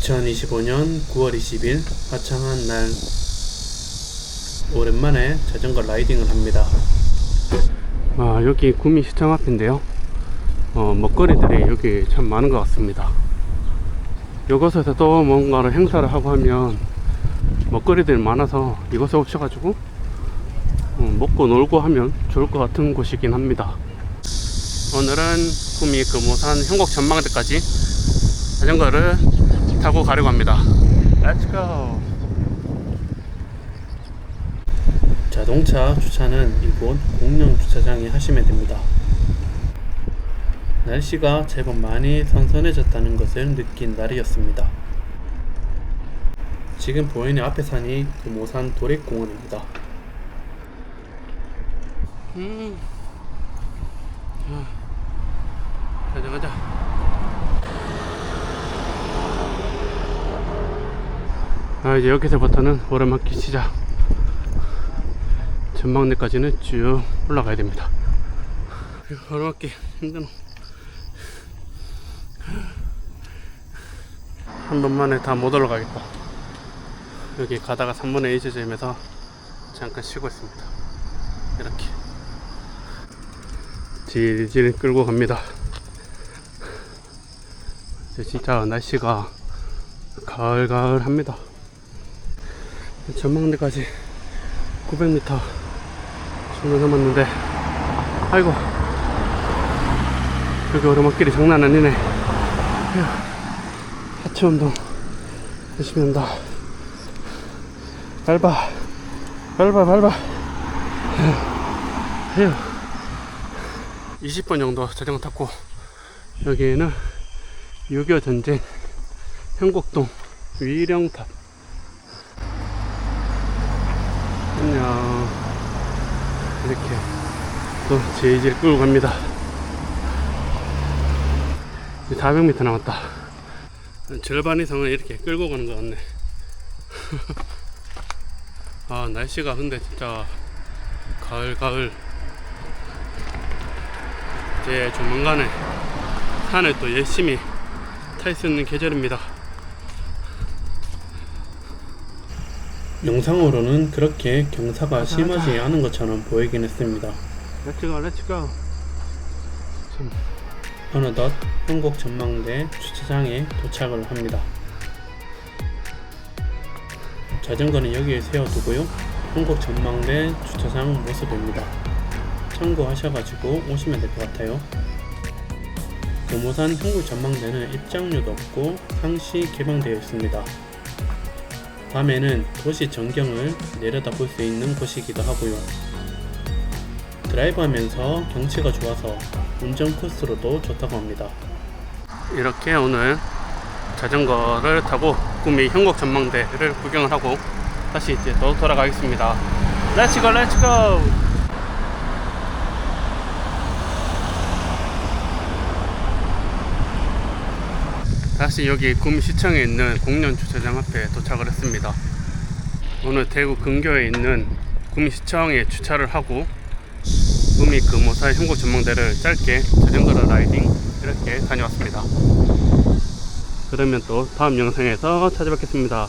2025년 9월 20일 화창한 날 오랜만에 자전거 라이딩을 합니다. 아 여기 구미 시청 앞인데요. 어, 먹거리들이 여기 참 많은 것 같습니다. 이곳에서 또 뭔가를 행사를 하고 하면 먹거리들이 많아서 이곳에 오셔가지고 어, 먹고 놀고 하면 좋을 것 같은 곳이긴 합니다. 오늘은 구미 금호산 형곡 전망대까지 자전거를 타고 가려고 합니다. Let's go. 자동차 주차는 이곳 공영 주차장에 하시면 됩니다. 날씨가 제법 많이 선선해졌다는 것을 느낀 날이었습니다. 지금 보이는 앞에 산이 금호산 도립공원입니다. 음. 자, 가자 가자. 아 이제 여기서부터는 오르막길 시작. 전망대까지는 쭉 올라가야 됩니다. 오르막길 힘드노. 한 번만에 다 못 올라가겠다. 여기 가다가 3분의 1 지점에서 잠깐 쉬고 있습니다. 이렇게. 질질 끌고 갑니다. 진짜 날씨가 가을가을합니다 전망대까지 900m 정도 남았는데 아이고. 여기 오르막길이 장난 아니네. 휴, 하체 운동 열심히 한다. 밟아. 밟아 밟아. 휴. 20분 정도 자전거 탔고 여기에는 6.25 전쟁 현곡동 위령탑 이렇게 또 제이지를 끌고 갑니다. 이제 400m 남았다. 절반 이상은 이렇게 끌고 가는 것 같네. 아 날씨가 근데 진짜 가을 가을. 이제 조만간에 산에 또 열심히 탈 수 있는 계절입니다 영상으로는 그렇게 경사가 심하지 않은 것처럼 보이긴 했습니다. 렛츠고 렛츠고 어느덧 한국 전망대 주차장에 도착을 합니다. 자전거는 여기에 세워두고요. 한국 전망대 주차장 모습입니다. 참고하셔가지고 오시면 될 것 같아요. 금호산 한국 전망대는 입장료도 없고 상시 개방되어 있습니다. 밤에는 도시 전경을 내려다볼 수 있는 곳이기도 하고요. 드라이브 하면서 경치가 좋아서 운전 코스로도 좋다고 합니다. 이렇게 오늘 자전거를 타고 구미 현곡 전망대를 구경을 하고 다시 이제 또 돌아가겠습니다. 렛츠고 렛 다시 여기 구미시청에 있는 공연 주차장 앞에 도착을 했습니다. 오늘 대구 근교에 있는 구미시청에 주차를 하고 구미 금호사 현곡 전망대를 짧게 자전거로 라이딩 이렇게 다녀왔습니다. 그러면 또 다음 영상에서 찾아뵙겠습니다.